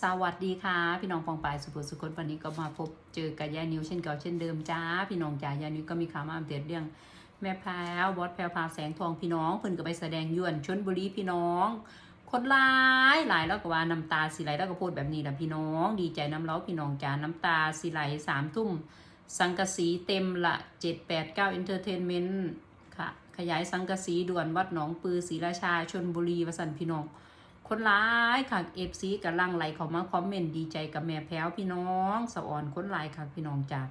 สวัสดีค่ะ พี่น้องปองปลายสุภสุคนวันนี้ก็มาพบเจอกับยายนิวเช่นเก่าเช่นเดิมจ้า พี่น้องจ้ายายนิวก็มีข่าวมาอัปเดตเรื่อง แม่แพรวบอสแพรวพาแสงทองพี่น้องเพิ่นก็ไปแสดงยวนชนบุรีพี่น้อง คนหลายหลายแล้วก็ว่าน้ำตาสิไหลแล้วก็พูดแบบนี้แหละพี่น้อง ดีใจน้ำเล้าพี่น้องจ้าน้ำตาสิไหลสามทุ่มสังกสีเต็มละเจ็ดแปดเก้าเอนเตอร์เทนเมนต์ค่ะ ขยายสังกสีด่วนวัดหนองปือศรีราชาชนบุรีวสันพี่น้อง คนร้ายค่ะเอฟซีกำลังไหลเขามาคอมเมนต์ดีใจกับแม่แพ้วพี่น้องสะอ่อนคนร้ายค่ะพี่น้องจ้า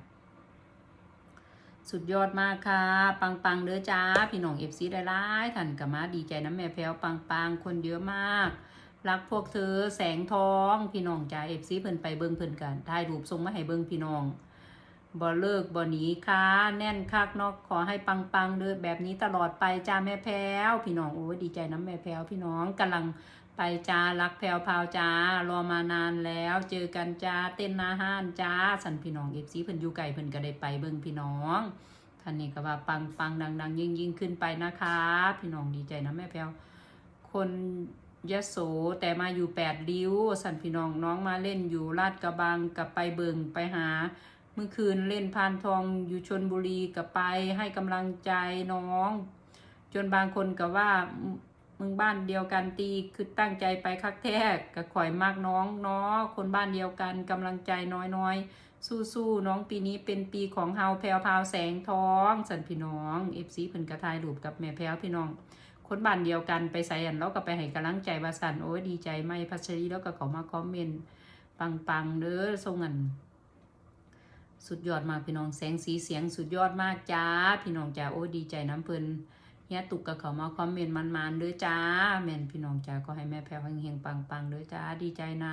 สุดยอดมากค่ะ ปังปังเด้อจ้า พี่น้องเอฟซีได้ร้ายท่านกับมาดีใจน้ำแม่แพ้วปังปังคนเยอะมาก รักพวกเธอแสงทองพี่น้องจ้าเอฟซีเพิ่นไปเบิ่งเพิ่นกันถ่ายรูปส่งมาให้เบิ่งพี่น้องบ่เลิกบ่หนีค่ะ แน่นคักเนอกขอให้ปังปังเด้อแบบนี้ตลอดไปจ้าแม่แพ้ว พี่น้องโอ้ดีใจน้ำแม่แพ้วพี่น้องกำลัง ไปจ้ารักแพรวพาวจ้ารอมานานแล้ว เจอกันจ้าเต้นนาห้านจ้าสันพี่น้องเอฟซีเพิ่นอยู่ไกลเพิ่นก็ได้ไปเบิ่งพี่น้องท่านนี้ก็ว่าปังปังดังดังยิ่งยิ่งขึ้นไปนะคะ พี่น้องดีใจนะแม่แพรวคนยะโสแต่มาอยู่แปดริ้ว สันพี่น้องน้องมาเล่นอยู่ลาดกระบังกับไปเบิ่งไปหา เมื่อคืนเล่นพานทองอยู่ชนบุรีกับไปให้กำลังใจน้อง จนบางคนก็ว่า มึงบ้านเดียวกันตีคือตั้งใจไปคักแท้กับข่อยมากน้องเนาะคนบ้านเดียวกันกำลังใจน้อยๆ สู้ๆน้องปีนี้เป็นปีของเฮาแพรวพาวแสงทองสันพี่น้องเอฟซีเพิ่นกระทายรูปกับแม่แพรวพี่น้อง คนบ้านเดียวกันไปใส่อันแล้วก็ไปให้กำลังใจว่าสันโอ้ยดีใจไหมพัชรีแล้วก็เขามาคอมเมนต์ปังๆเด้อทรงอันสุดยอดมากพี่น้องแสงสีเสียงสุดยอดมากจ้า พี่น้องจ้าโอ้ดีใจน้ำเพิ่น เฮียตุกกับเขามาคอมเมนต์มันๆเด้อจ้า แม่นพี่น้องจ้าก็ให้แม่แพรวเฮงๆปังๆเด้อจ้าดีใจน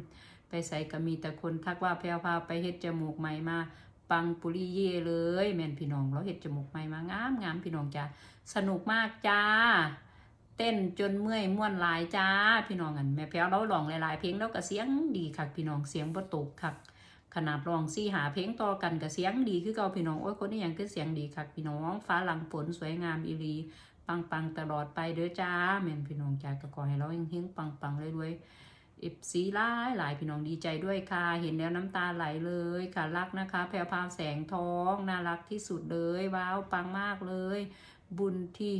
ำไปใส่ก็มีแต่คนทักว่าแพรวพาไปเฮ็ดจมูกใหม่มาปังปุริเย่เลย แม่นพี่น้องเราเฮ็ดจมูกใหม่มางามงามพี่น้องจ้าสนุกมากจ้า เต้นจนเมื่อยม่วนลายจ้า พี่น้องอันแม่แพรวเราลองหลายๆเพลงแล้วก็เสียงดีคักพี่น้องเสียงบ่ตกคัก ขนาดลองซี่หาเพลงต่อกันกับเสียงดีคือเก่าพี่น้องโอ้ยคนนี้ยังคือเสียงดีคักพี่น้องฟ้าหลังฝนสวยงามอีหลีปังปังตลอดไปเด้อจ้าแม่นพี่น้องจ้าก็ขอให้เราเฮงๆปังปังเลยด้วยเอฟซีหลายหลายพี่น้องดีใจด้วยค่ะ เห็นแล้วน้ำตาไหลเลยค่ะรักนะคะ แพรวพาวแสงทองน่ารักที่สุดเลยว้าวปังมากเลย บุญที่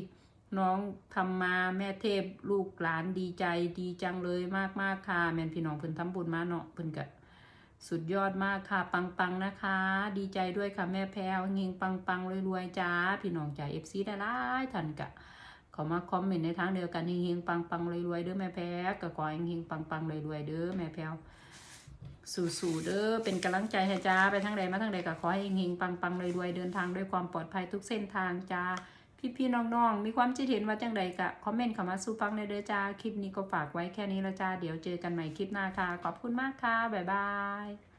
น้องทำมาแม่เทพลูกหลานดีใจดีจังเลยมากๆค่ะแม่นพี่น้องเพิ่นทำบุญมาเนาะเพิ่นก็ สุดยอดมากค่ะปังปังๆนะคะ ดีใจด้วยค่ะแม่แพรวเฮงปังปังๆรวยๆจ้า พี่น้องจ่ายเอฟซีได้หลายทันกะขามาคอมเมนต์ในทางเดียวกันเฮงๆปังปังๆรวยๆเด้อแม่แพรก็ขอเฮงๆปังปังๆรวยๆเด้อแม่แพรวสู่ๆเด้อเป็นกำลังใจให้จ้าไปทางใดมาทางใดก็ขอให้เฮงๆปังปังๆรวยๆเดินทางด้วยความปลอดภัยทุกเส้นทางจ้า พี่ๆน้องๆ มีความคิดเห็นว่าจังใดกะคอมเมนต์เข้ามาสู่ฟังในเด้อจ้า คลิปนี้ก็ฝากไว้แค่นี้ละจ้า เดี๋ยวเจอกันใหม่คลิปหน้าค่ะ ขอบคุณมากค่ะ บ๊ายบาย